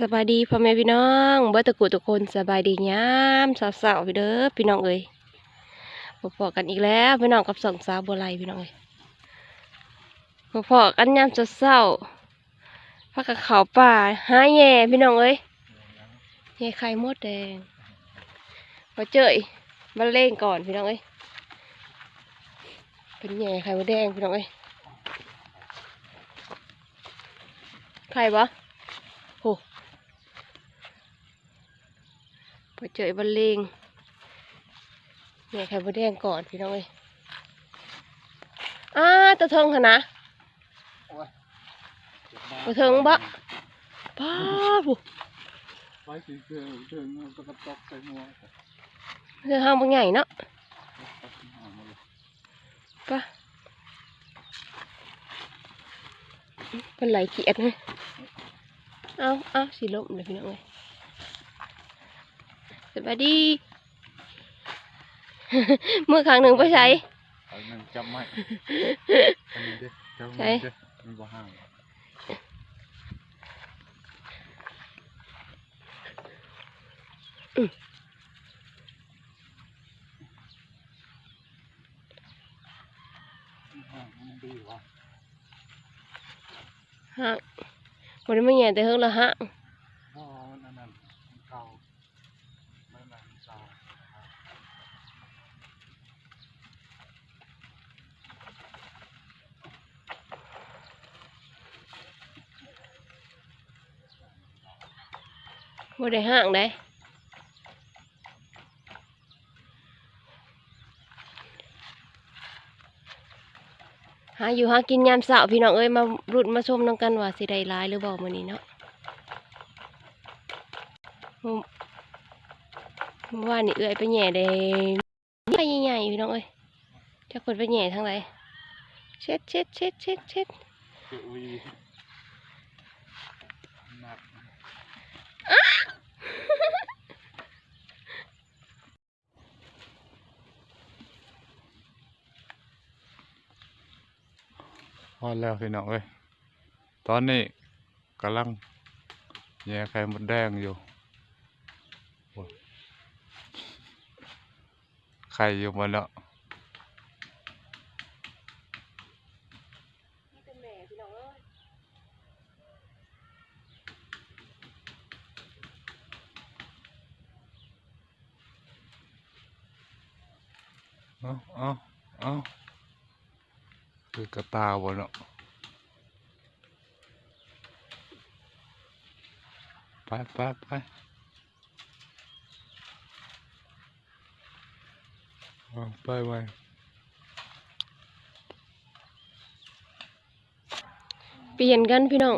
สบายดีพ่อแม่พี่น้องเบิดตะกุทุกคนสบายดียามสาวๆพี่เด้อพี่น้องเอ้ยมาพอกันอีกแล้วพี่น้องกับสองสาวบัวไลพี่น้องเอ้ยมาพอกันยามเช้าๆพักกับเขาป่าหาแย่พี่น้องเอ้ยแย่ไข่มดแดงพอเจยมาเล่งก่อนพี่น้องเอ้ยเป็นแย่ไข่มดแดงพี่น้องเอ้ยไข่ปะโห พอเจอบันเลงเนี่ยไข่มดแดงก่อนพี่น้องเอ้ยอ้าตะเทิงค่ะนะตะเทิงบะป้าบุไว้สีเสือเสือเงาตะกระตอกใส่หัวเรือห้างบางใหญ่เนาะป้าเป็นไหลเกียดเลยเอาเอาสีลมเลยพี่น้องเอ้ย สวัสดีมือข้างหนึ่งไปใช้เอาหนึ่งจับไม้อันนี้เด้จับใช่ไม้เด้มันบ่ห่างห่างมันดีวะฮะวันนี้ไม่ใหญ่แต่เฮิงละฮะเพราะว่ามันอันนั้นมันเก่ามันอันนั้นมันเก่า บ่ได้ห่างได้หาอยู่หากินยามเช้าพี่น้องเอ้ยมารุดมาชมน้องกันว่าสิได้หลายหรือบ่มื้อนี้เนาะเมื่อวานนี่เอื้อยไปแหย่ได้ไปใหญ่ๆพี่น้องเอ้ยจักเพิ่นไปแหย่ทางไหนเช็ดเช็ดเช็ดเช็ดเช็ด เสือวีหนัก พอแล้วพี่น้องเอ้ยตอนนี้กำลังแย่ไข่มดแดงอยู่ไข่อยู่หมดแล้ว ตาบนเนาะไปไปไปไปไปเปลี่ยนกันพี่น้อง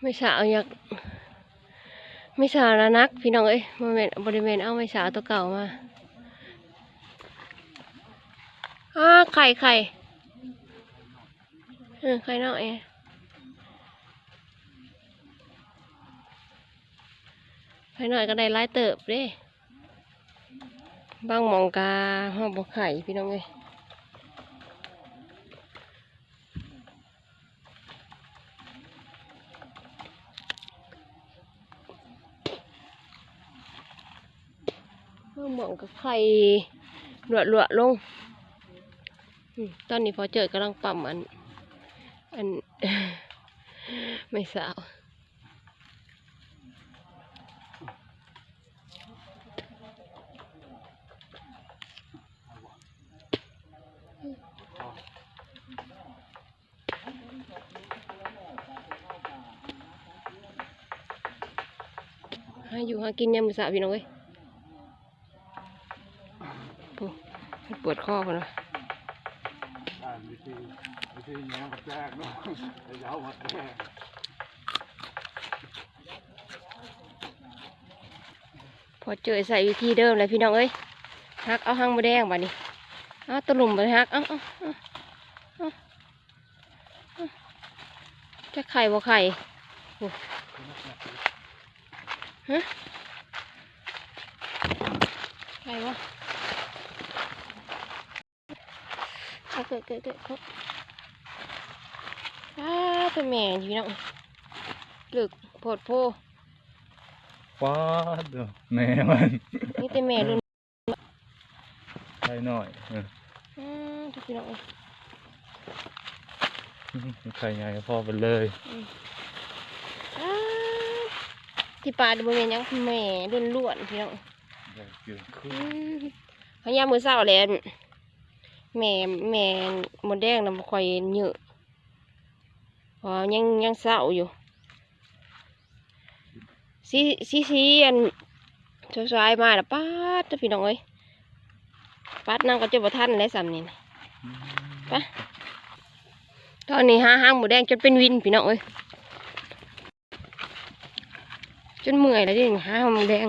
ไม่สาวอยากไม่สาวละนัก พี่น้องเอ้ยบริเวณบริเวณเอาไม่สาวตัวเก่ามาอ้าไข่ไข่ เออไข่น้อยไข่น้อยก็ได้หลายเติบเด้บางหมองกาห้องบกไข่พี่น้องเอ้ยเมื่อหมองกับไข่หลวดหลวดๆลง ตอนนี้พอเจอกำลังปั๊มอัน อัน ไม่สาวหาอยู่หากินยามมือสาวพี่น้องเอ้ยปวดคอพอนะ อ่านวิธีวิธีแง่กับแจกเนาะจะยวมาแจกพอเจอใส่วิธีเดิมเลยพี่น้องเอ้ยฮักเอาหางมาแดงบ่นี้เอาตะลุ่มไปฮักเอาเอาเอาจะไข่บ่ไข่ฮะไข่บ่ เอเกิดเกิดเกิดเขาอ้าตัวแม่ยี่น้องลึกโพดโพว้าดแม่มันนี่แต่แม่รุ่นใช่หน่อยอืมทุกพี่น้อยไข่ใหญ่พ่อไปเลยที่ป่าดูบ่แม่นยังแม่รุ่นล้วนๆพี่น้องใหญ่เกินขึ้อืนมพยายามมือเศร้าแล้ว แม่แม่หมดแดงน่ะบ่ค่อยเยอะเพราะยังยังเศร้าอยู่สีสีสีอันสวยมาแล้วป๊าดพี่น้องเอ้ยปัดนั่งก็จะบ่ทันแล้วซ้ำนี่นะไปตอนนี้หาห้างหมูแดงจนเป็นวินพี่น้องเอ้ยจนเมื่อยแล้วดิหาห้างหมูแดง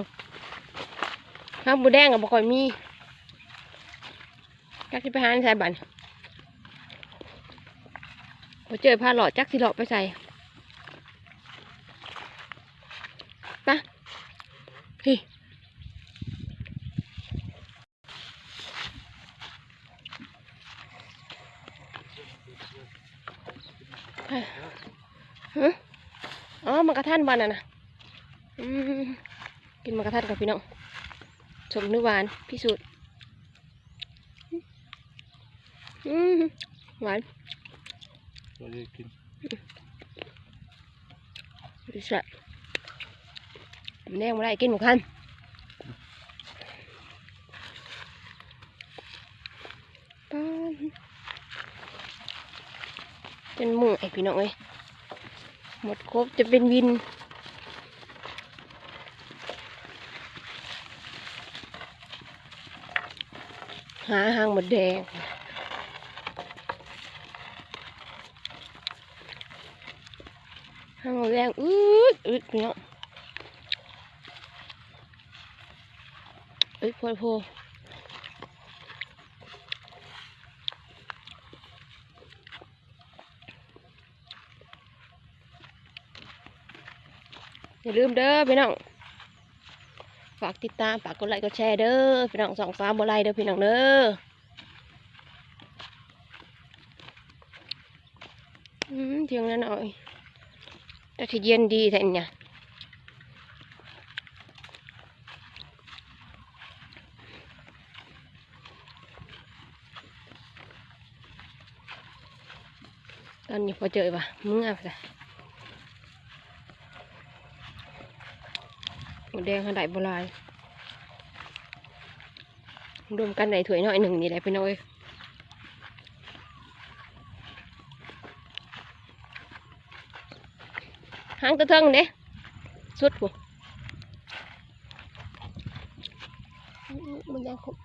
ห้าหมูแดงก็บ่ค่อยมี จักสิไปหาในใส่บันพอเจอผ้าหลอดจักสิหลอดไปใส่ไปะพี่ฮะอ๋อมักระทันวันน่ะนะกินมักระทันกับพี่น้องสมนึกหวานพิสูจน์ อืมหวานเราจะกินดิสะแดงมาได้กินหมดคันป๊าดเป็นมือไอพี่น้องเอ้ยหมดครบจะเป็นวินหาหางหมดแดง หางหมดแดงอืดอืดพี่น้องอืดโพดโพอย่าลืมเด้อพี่น้องฝากติดตามฝากกดไลค์กดแชร์เด้อพี่น้องสองสามบไลเด้อพี่น้องเด้ออืมเที่ยงแล้วหน่อย แต่ที่เย็นดีแต่เนี่ยตอนนี้พอเจอปะมึงอะปะหมูแดงขนาดโบราณรวมกันได้ถ้วยน้อยหนึ่งนี่แหละพี่น้อยางตะเทิงเด้สุดผู้มันยังครบ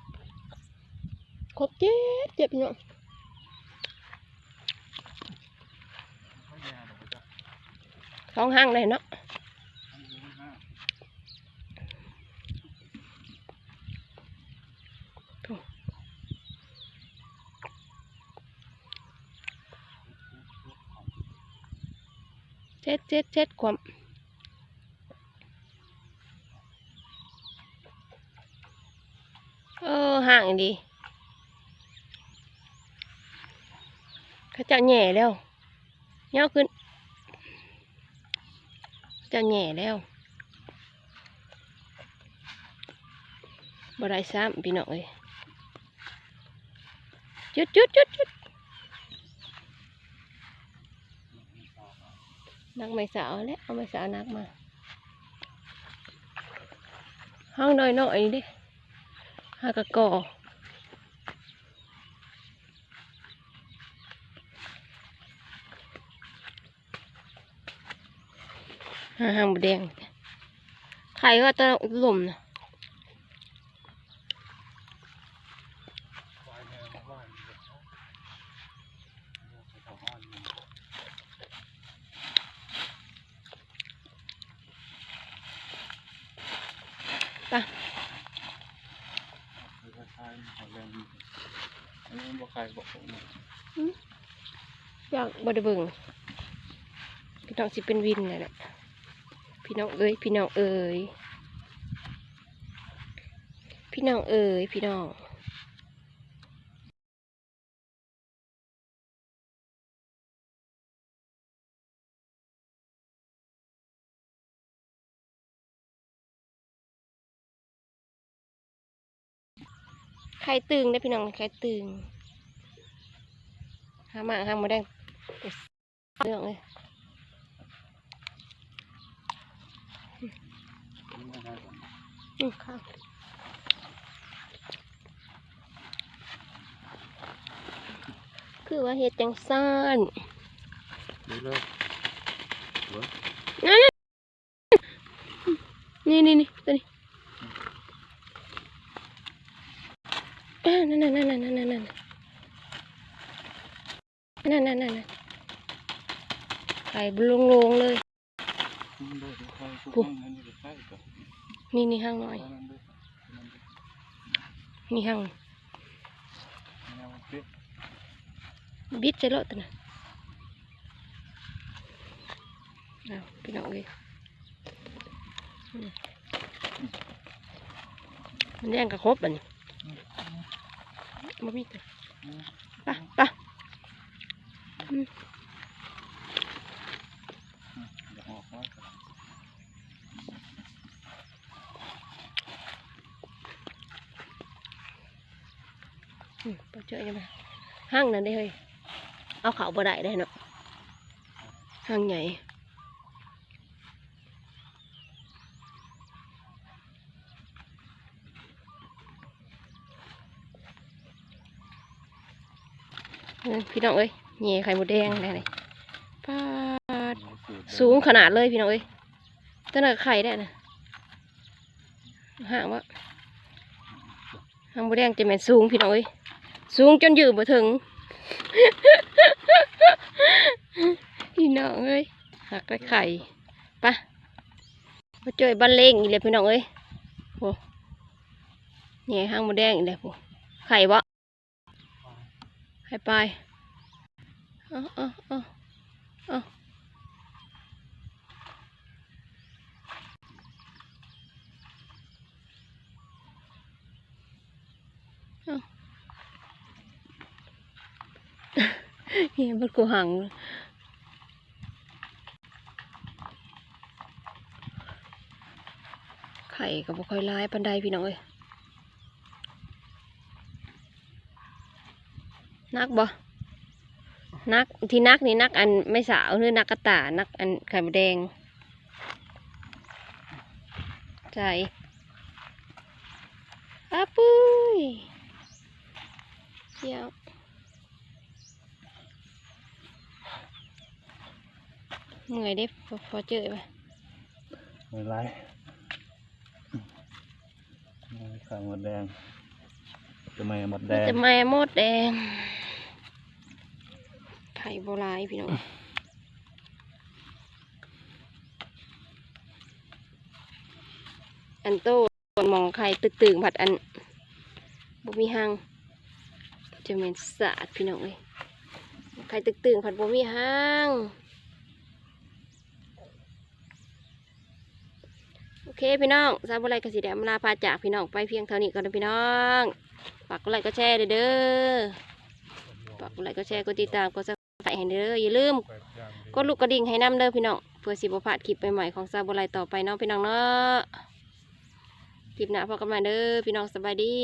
ครบเจ็บเจ็บพี่น้องสองห้างเลยเนาะ เจ็ดเจ็ดเจ็ดความเออห่างดีเขาเจะแห นักไม่สาวแล้วเอาไม่สาวนักมา ห้องน้อยน้อยดิหากระกอหาหางบดแดงไข่ก็ตะหล่มนะายบอกอยากบดเบิงพี่น้องสิเป็นวินเลยแหละพี่น้องเอ้ยพี่น้องเอ้ยพี่น้องเอ๋ยพี่น้องใครตึงได้พี่น้องใครตึง หามาหาหมาแดงเรื่องเลยอืมค่ะคือว่าเฮ็ดจังซ่านดูเลยนี่นี่นี่ตัวนี้อ่านั่นนั่นนั่นนั่นนั่นนั่นนั่ นนั่นนั่นนั่นไข่บลงลงเลยปุ๊บนี่นี่ห้างหน่อย นี่ห้างบิดใส่รถตัวน่ะเอาพี่น้องเลยอืมมันแย่งกับครบอันนี้มามีตัวไปไปอื Ừ, bao chơi cho mà hang này đây hơi. Ao khẩu vào đại đây nọ hang nhảy. Đây, phi động ơi. ฮ้ยเอาเขาบ่ได้ได้เนาะห้างใหญ่เออพี่น้องเอ้ยแง่ไข่หมดแดงได้เลยปาดสูงขนาดเลยพี่น้องเอ้ยตั้งแต่ไข่ได้นะห่างวะห่างหมดแดงจะแม่นสูงพี่น้องเอ้ยสูงจนยืนบ่ถึง พี่น้องเอ้ยหักได้ไข่ไปะมาเจอบ้านเล้งอีกเลยพี่น้องเอ้ยโอ้แง่ห้างหมดแดงอีกเลยโอ้ไข่บ่ไข่ไปเอาเ ơ ơ ơ ơ em bắt cô hằng ไข่ก็บ่ค่อยลายปานใดพี่น้องเอ้ยนักบ่ นักที่นักนี่นักอันไม่สาวหรือนักกระตานักอันไข่มดแดงใจอาปุ้ยเดี๋ยวเมื่อยเด้พอพอเจอไปไม่ไรไข่หมดแดงจะไม่หมดแดมีงแต่แม่มดแดง ไข่โบราณพี่น้องอันโตมองไข่ตึกตึงผัดอันบ่มีหางจะเป็นสาดพี่น้องเอ้ยไข่ตึกตึงผัดบ่มีหางโอเคพี่น้องซาบุไรกสิเดมลาพาจากพี่น้องไปเพียงเท่านี้ก่อนนะพี่น้องฝากกดไลค์กดแชร์เด้อฝากกดไลค์กดแชร์กดติดตามกด ไครต์ให้เด้ออย่าลืมกดลูกกระดิ่งให้น้ำเด้อพี่น้องเพื่อสิบพลาดคลิปใหม่ๆของซาบุไรต่อไปเนาะพี่น้องเนาะคลิปหน้าพอกันใหมาเด้อพี่น้องสบายดี